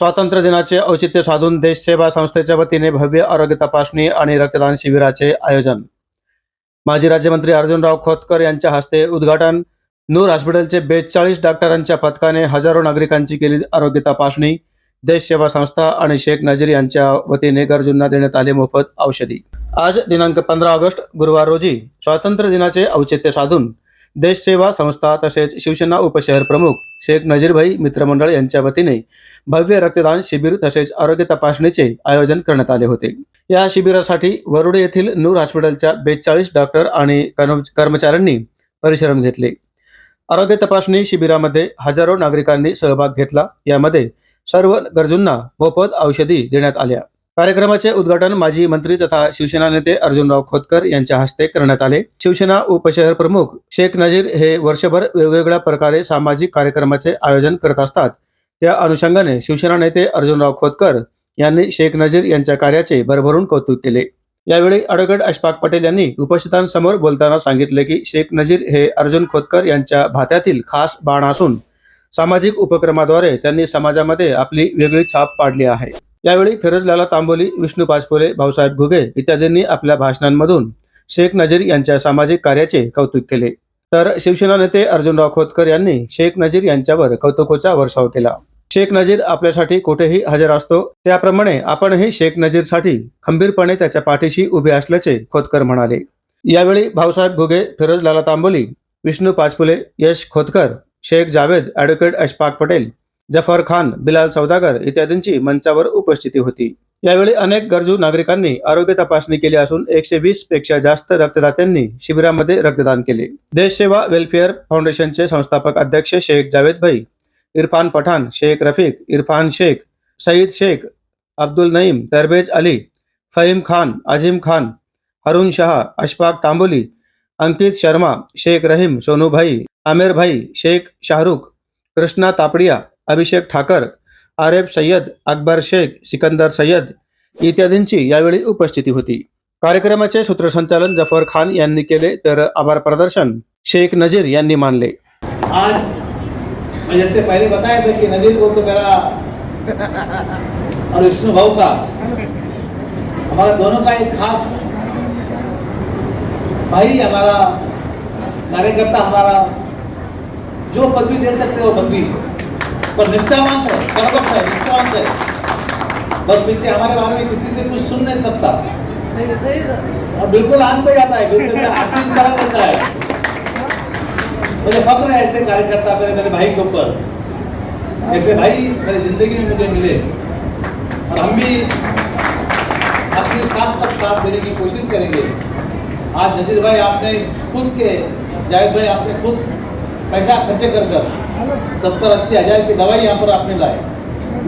स्वातंत्र्य दिनाचे औचित्य साधून देशसेवा संस्थेच्या वतीने भव्य आरोग्य तपासणी आणि रक्तदान शिबिराचे आयोजन. माजी राज्यमंत्री अर्जुनराव खोतकर यांच्या हस्ते उद्घाटन. नूर हॉस्पिटलचे बेचाळीस डॉक्टरांच्या पथकाने हजारो नागरिकांची केली आरोग्य तपासणी. देश सेवा संस्था आणि शेख नजीर यांच्या वतीने गरजूंना देण्यात आले मोफत औषधी. आज दिनांक पंधरा ऑगस्ट गुरुवार रोजी स्वातंत्र्य दिनाचे औचित्य साधून देश सेवा संस्था तसेच शिवसेना उपशहर प्रमुख शेख नजीरभाई मित्रमंडळ यांच्या वतीने भव्य रक्तदान शिबिर तसेच आरोग्य तपासणीचे आयोजन करण्यात आले होते. या शिबिरासाठी वरुडे येथील नूर हॉस्पिटलच्या बेचाळीस डॉक्टर आणि कर्मचाऱ्यांनी परिश्रम घेतले. आरोग्य तपासणी शिबिरामध्ये हजारो नागरिकांनी सहभाग घेतला. यामध्ये सर्व गरजूंना मोफत औषधी देण्यात आल्या. कार्यक्रमाचे उद्घाटन माजी मंत्री तथा शिवसेना नेते अर्जुनराव खोतकर यांच्या हस्ते करण्यात आले. शिवसेना उपशहर प्रमुख शेख नजीर हे वर्षभर वेगवेगळ्या प्रकारे सामाजिक कार्यक्रमाचे आयोजन करत असतात. त्या अनुषंगाने शिवसेना नेते अर्जुनराव खोतकर यांनी शेख नजीर यांच्या कार्याचे भरभरून कौतुक केले. यावेळी अडगड अशफाक पटेल यांनी उपस्थितांसमोर बोलताना सांगितले की शेख नजीर हे अर्जुन खोतकर यांच्या भात्यातील खास बाण असून सामाजिक उपक्रमाद्वारे त्यांनी समाजामध्ये आपली वेगळी छाप पाडली आहे. यावेळी फिरोजलाला तांबोली विष्णू पाचपुरे भाऊसाहेब घुगे इत्यादींनी आपल्या भाषणांमधून शेख नजीर यांच्या सामाजिक कार्याचे कौतुक केले. तर शिवसेना नेते अर्जुनराव खोतकर यांनी शेख नजीर यांच्यावर कौतुकोचा वर्षाव केला. शेख नजीर आपल्यासाठी कुठेही हजर असतो त्याप्रमाणे आपणही शेख नजीरसाठी खंबीरपणे त्याच्या पाठीशी उभे असल्याचे खोतकर म्हणाले. यावेळी भाऊसाहेब घुगे फिरोज लाला तांबोली विष्णू पाचपुले यश खोतकर शेख जावेद ॲडव्होकेट अशफाक पटेल जफर खान बिलाल सौदागर इत्यादींची मंचावर उपस्थिती होती. यावेळी अनेक गरजू नागरिकांनी आरोग्य तपासणी केली असून एकशे वीसपेक्षा जास्त रक्तदात्यांनी शिबिरामध्ये रक्तदान केले. देश सेवा वेलफेअर फाउंडेशनचे संस्थापक अध्यक्ष शेख जावेद भाई इरफान पठाण शेख रफीक इरफान शेख सईद शेख अब्दुल नईम तरबेज अली फहीम खान अजीम खान हरुण शहा अशफाक तांबोली अंकित शर्मा शेख रहीम सोनूभाई आमिर भाई शेख शाहरुख कृष्णा तापडिया अभिषेक ठाकर आरेफ सय्यद अकबर शेख सिकंदर सय्यद इत्यादींची यावेळी उपस्थिती होती. कार्यक्रमाचे सूत्रसंचालन जफर खान यांनी केले तर आभार प्रदर्शन शेख नजीर यांनी मानले. आज म्हणजे जैसे पहले बताया था कि नजीर को तो मेरा और विष्णु भाव का? हमारा दोनों का एक खास भाई हमारा कार्यकर्ता हमारा जो पदवी दे सकते हो पदवी. पर निष्ठावान है कर्मठ है? निष्ठावान है। बस पीछे हमारे बारे में किसी से कुछ सुन नहीं सकता। और बिल्कुल आन पे जाता है, बिल्कुल आस्तीन चला देता है। मुझे फक्र है ऐसे कार्यकर्ता मेरे मेरे भाई के ऊपर। ऐसे भाई मेरी ज़िंदगी में मुझे मिले। और हम भी अपनी साथ तक साथ देने की कोशिश करेंगे। आज नजीर भाई आपने खुद के, जावेद भाई आपने खुद पैसा खर्चे कर कर सत्तर अस्सी हज़ार की दवाई यहाँ पर आपने लाए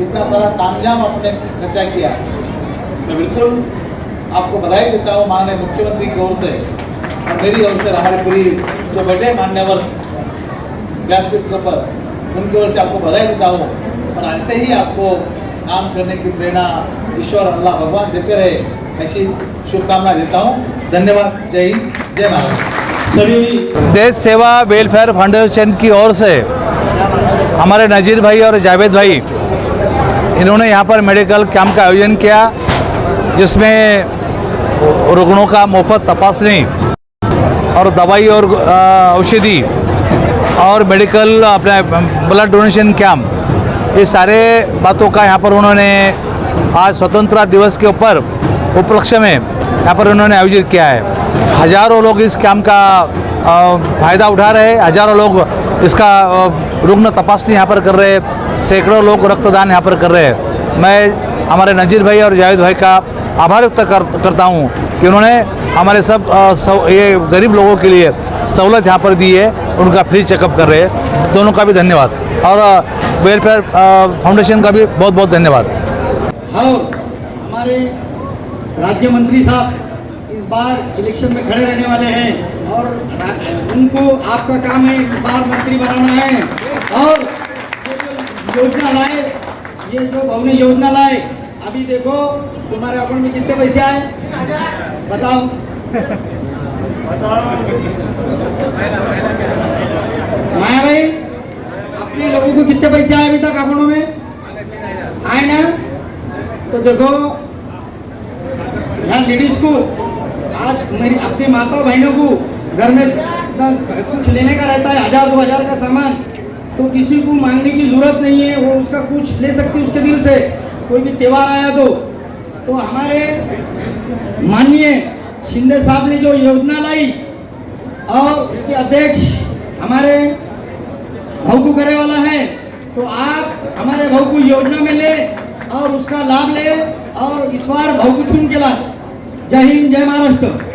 इतना सारा तामझाम आपने खर्चा किया। मैं बिल्कुल आपको बधाई देता हूँ माननीय मुख्यमंत्री की ओर से और मेरी ओर से हमारे पूरी जो बैठे मान्यवर व्यासपीठ के ऊपर, उनकी ओर से आपको बधाई देता हूँ। और ऐसे ही आपको काम करने की प्रेरणा ईश्वर अल्लाह भगवान देते रहे, ऐसी शुभकामना देता हूँ। धन्यवाद। जय हिंद। जय महाराष्ट्र सभी देश सेवा वेलफेयर फाउंडेशन की ओर से हमारे नज़ीर भाई और जावेद भाई, इन्होंने यहाँ पर मेडिकल कैंप का आयोजन किया, जिसमें रुग्णों का मुफ़्त तपासनी और दवाई और औषधि और मेडिकल अपने ब्लड डोनेशन कैंप ये सारे बातों का यहाँ पर उन्होंने आज स्वतंत्रता दिवस के ऊपर उपलक्ष्य में यहाँ पर उन्होंने आयोजित किया है। हज़ारों लोग इस कैंप का फ़ायदा उठा रहे हज़ारों लोग इसका रुग्ण तपासनी यहाँ पर कर रहे हैं। सैकड़ों लोग रक्तदान यहाँ पर कर रहे हैं। मैं हमारे नजीर भाई और जावेद भाई का आभार व्यक्त कर, करता हूँ कि उन्होंने हमारे सब अ, सौ, ये गरीब लोगों के लिए सहूलत यहाँ पर दी है। उनका फ्री चेकअप कर रहे हैं। दोनों का भी धन्यवाद। और वेलफेयर फाउंडेशन का भी बहुत बहुत धन्यवाद। और हमारे राज्य मंत्री साहब इस बार इलेक्शन में खड़े रहने वाले हैं और उनको आपका काम है इस बार मंत्री बनाना है। और योजना लाए, ये जो भवनी योजना लाए, अभी देखो, तुम्हारे अकाउंट में कितने पैसे आए? बताओ। माया भाई, अपने लोगों को कितने पैसे आए अभी तक अकाउंटों में? आए ना? तो देखो, यहाँ लेडीज़ को, आज मेरी, अपनी माता बहनों को घर में कुछ लेने का रहता है, हज़ार, दो हज़ार का सामान। तो किसी को मांगने की ज़रूरत नहीं है, वो उसका कुछ ले सकती उसके दिल से। कोई भी त्यौहार आया तो। तो हमारे माननीय शिंदे साहब ने जो योजना लाई और उसके अध्यक्ष हमारे भाऊ को करे वाला है तो आप हमारे भाऊ को योजना में ले और उसका लाभ ले और इस बार भाऊ को चुन के ला जय हिंद, जय महाराष्ट्र।